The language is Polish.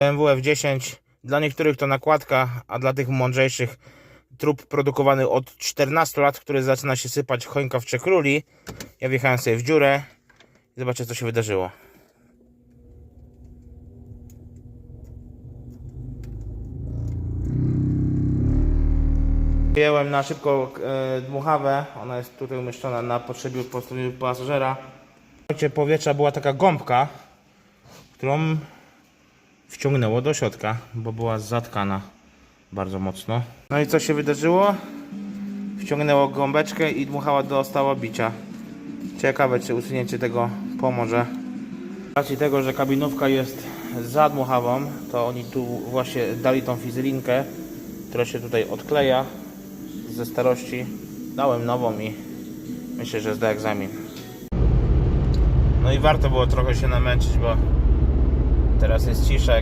BMW F10 dla niektórych to nakładka, a dla tych mądrzejszych trup produkowany od 14 lat, który zaczyna się sypać choinka w trzech króli. Ja wjechałem sobie w dziurę i zobaczcie co się wydarzyło. Wyjęłem na szybko e, dmuchawę, ona jest tutaj umieszczona na potrzebie po stronie pasażera. W powietrza była taka gąbka, którą wciągnęło do środka, bo była zatkana bardzo mocno. No i co się wydarzyło? Wciągnęło gąbeczkę i dmuchała dostała bicia. Ciekawe, czy usunięcie tego pomoże. Z racji tego, że kabinówka jest za dmuchawą, to oni tu właśnie dali tą fizylinkę, która się tutaj odkleja ze starości. Dałem nową i myślę, że zda egzamin. No i warto było trochę się namęczyć, bo teraz jest ciszek.